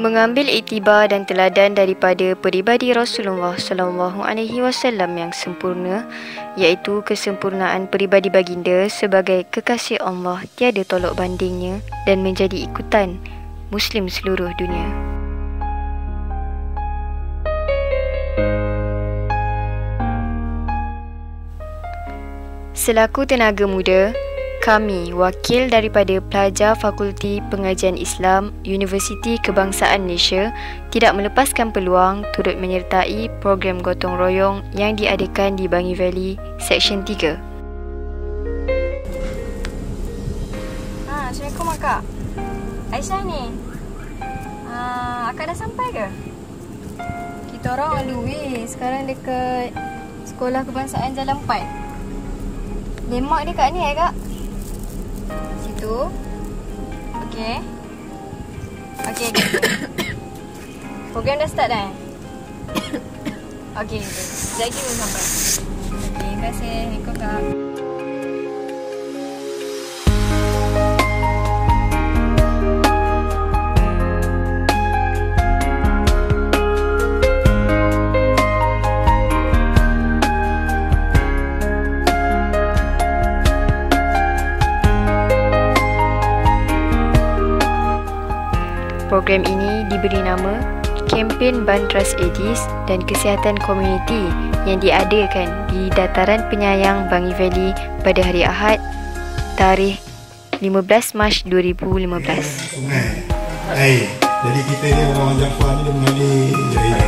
mengambil iktibar dan teladan daripada peribadi Rasulullah sallallahu alaihi wasallam yang sempurna iaitu kesempurnaan peribadi baginda sebagai kekasih Allah tiada tolok bandingnya dan menjadi ikutan muslim seluruh dunia. Selaku tenaga muda, kami, wakil daripada pelajar Fakulti Pengajian Islam Universiti Kebangsaan Malaysia tidak melepaskan peluang turut menyertai program gotong royong yang diadakan di Bangi Valley, Seksyen 3. Ha, Assalamualaikum Akak. Aisyah ni. Ha, akak dah sampai ke? Kita orang on the way. Sekarang dekat Sekolah Kebangsaan Jalan 4. Lemak dia kat ni eh, Kak? Situ. Okey. Okey, okey. Program dah start dah eh? Okey, lagi baru sampai. Okey, terima kasih. Ikut Program ini diberi nama Kempen Bantras Edis dan Kesihatan Komuniti yang diadakan di Dataran Penyayang Bangi Valley pada hari Ahad tarikh 15 Mac 2015. sungai. Air jadi kita ni orang Jampar ni dia mengambil air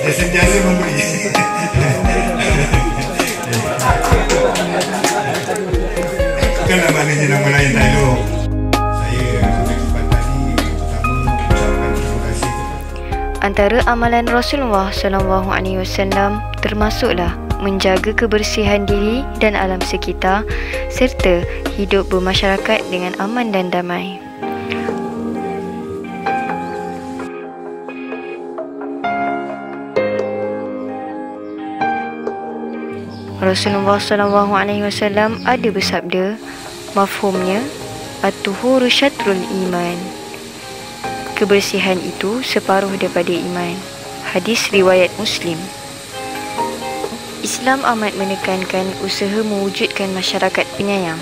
dia sentiasa memberi. Bukanlah maknanya nama lain tak elok Antara amalan Rasulullah sallallahu alaihi wasallam termasuklah menjaga kebersihan diri dan alam sekitar serta hidup bermasyarakat dengan aman dan damai. Rasulullah sallallahu alaihi wasallam ada bersabda, mafhumnya at-tuhuru syatrul iman. Kebersihan itu separuh daripada iman. Hadis riwayat Muslim. Islam amat menekankan usaha mewujudkan masyarakat penyayang.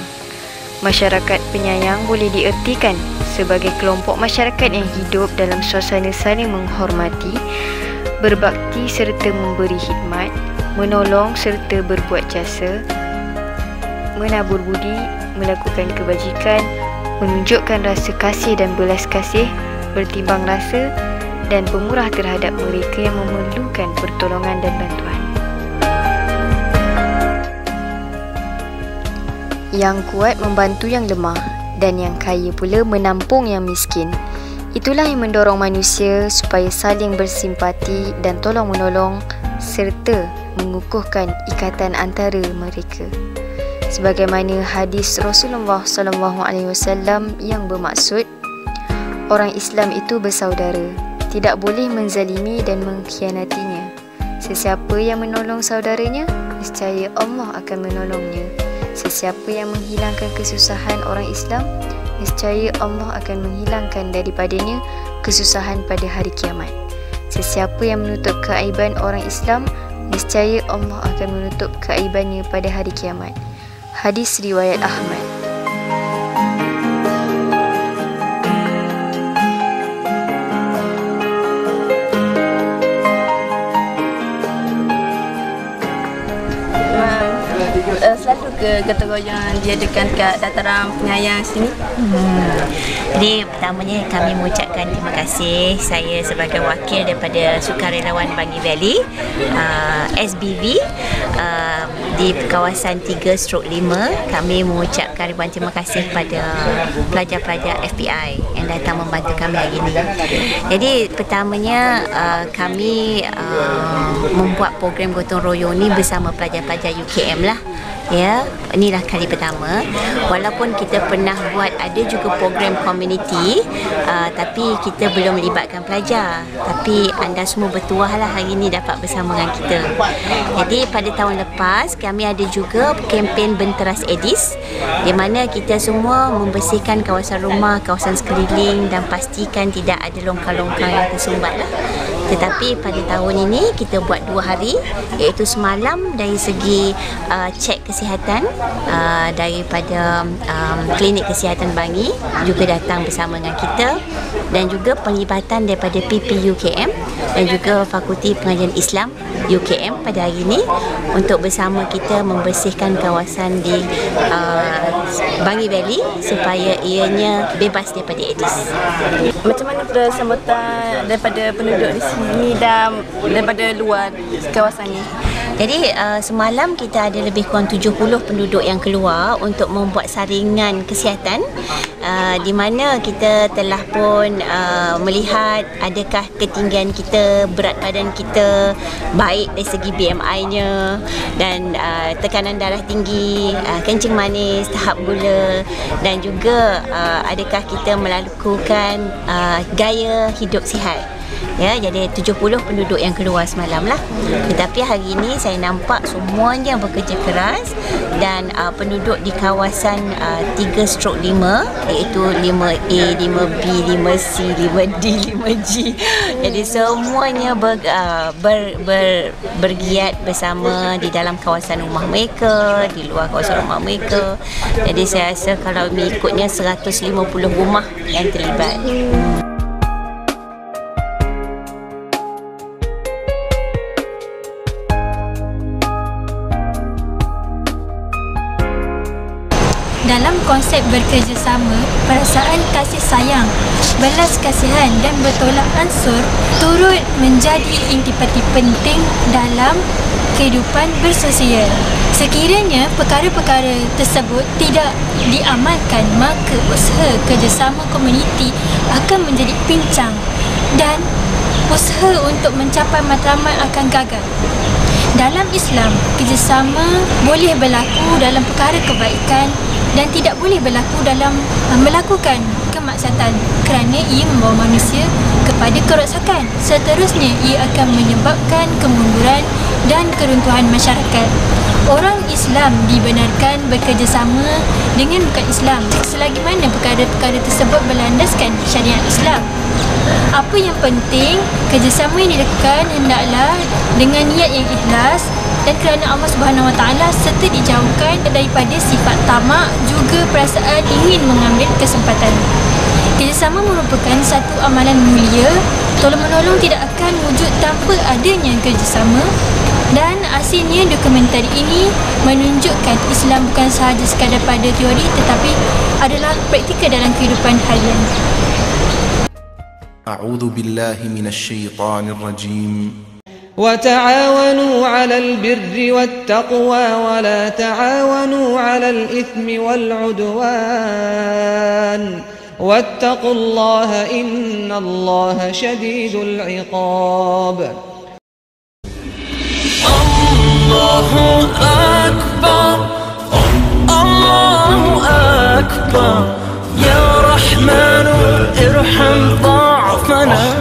Masyarakat penyayang boleh diertikan sebagai kelompok masyarakat yang hidup dalam suasana saling menghormati, berbakti serta memberi khidmat, menolong serta berbuat jasa, menabur budi, melakukan kebajikan, menunjukkan rasa kasih dan belas kasih, bertimbang rasa dan pemurah terhadap mereka yang memerlukan pertolongan dan bantuan. Yang kuat membantu yang lemah dan yang kaya pula menampung yang miskin. Itulah yang mendorong manusia supaya saling bersimpati dan tolong-menolong serta mengukuhkan ikatan antara mereka. Sebagaimana hadis Rasulullah sallallahu alaihi wasallam yang bermaksud orang Islam itu bersaudara, tidak boleh menzalimi dan mengkhianatinya. Sesiapa yang menolong saudaranya, nescaya Allah akan menolongnya. Sesiapa yang menghilangkan kesusahan orang Islam, nescaya Allah akan menghilangkan daripadanya kesusahan pada hari kiamat. Sesiapa yang menutup keaiban orang Islam, nescaya Allah akan menutup keaibannya pada hari kiamat. Hadis riwayat Ahmad. Ke gotong royong diadakan kat dataran penyayang sini? Hmm. Jadi pertamanya kami mengucapkan terima kasih saya sebagai wakil daripada Sukarelawan Bangi Valley uh, SBV uh, di kawasan 3 stroke 5 kami mengucapkan ribuan terima kasih kepada pelajar-pelajar FBI yang datang membantu kami hari ini. Jadi pertamanya uh, kami uh, membuat program gotong royong ni bersama pelajar-pelajar UKM lah. Ya inilah kali pertama. Walaupun kita pernah buat ada juga program community uh, tapi kita belum melibatkan pelajar. Tapi anda semua bertuah lah hari ini dapat bersama dengan kita. Jadi pada tahun lepas kami kami ada juga kempen Benteras Edis di mana kita semua membersihkan kawasan rumah, kawasan sekeliling dan pastikan tidak ada longkang-longkang yang tersumbat lah. Tetapi pada tahun ini kita buat dua hari iaitu semalam dari segi uh, cek kesihatan uh, daripada um, klinik kesihatan Bangi juga datang bersama dengan kita dan juga penglibatan daripada PPUKM dan juga Fakulti Pengajian Islam UKM pada hari ini untuk bersama kita membersihkan kawasan di uh, Bangi Valley supaya ianya bebas daripada Aedes. Macam mana sambutan daripada penduduk di sini dan daripada luar kawasan ni? Jadi uh, semalam kita ada lebih kurang 70 penduduk yang keluar untuk membuat saringan kesihatan uh, di mana kita telah pun uh, melihat adakah ketinggian kita, berat badan kita baik dari segi BMI-nya dan uh, tekanan darah tinggi, uh, kencing manis, tahap gula dan juga uh, adakah kita melakukan uh, gaya hidup sihat ya jadi 70 penduduk yang keluar semalam lah. Tetapi hari ini saya nampak semuanya bekerja keras dan uh, penduduk di kawasan uh, 3 stroke 5 iaitu 5A, 5B, 5C, 5D, 5G jadi semuanya ber, uh, ber, ber, bergiat bersama di dalam kawasan rumah mereka di luar kawasan rumah mereka. Jadi saya rasa kalau mengikutnya 150 rumah yang terlibat Dalam konsep bekerjasama, perasaan kasih sayang, belas kasihan dan bertolak ansur turut menjadi intipati penting dalam kehidupan bersosial. Sekiranya perkara-perkara tersebut tidak diamalkan, maka usaha kerjasama komuniti akan menjadi pincang dan usaha untuk mencapai matlamat akan gagal. Dalam Islam, kerjasama boleh berlaku dalam perkara kebaikan dan tidak boleh berlaku dalam uh, melakukan kemaksiatan kerana ia membawa manusia kepada kerosakan. Seterusnya, ia akan menyebabkan kemunduran dan keruntuhan masyarakat. Orang Islam dibenarkan bekerjasama dengan bukan Islam selagi mana perkara-perkara tersebut berlandaskan syariat Islam. Apa yang penting, kerjasama yang dilakukan hendaklah dengan niat yang ikhlas dan kerana Allah Subhanahu Wa Taala serta dijauhkan daripada tamak juga perasaan ingin mengambil kesempatan. Kerjasama merupakan satu amalan mulia. Tolong-menolong tidak akan wujud tanpa adanya kerjasama dan asalnya dokumentari ini menunjukkan Islam bukan sahaja sekadar pada teori tetapi adalah praktikal dalam kehidupan harian. أعوذ بالله من الشيطان الرجيم وتعاونوا على البر والتقوى ولا تعاونوا على الإثم والعدوان واتقوا الله إن الله شديد العقاب. الله أكبر الله أكبر. يا رحمن ارحم ضعفنا.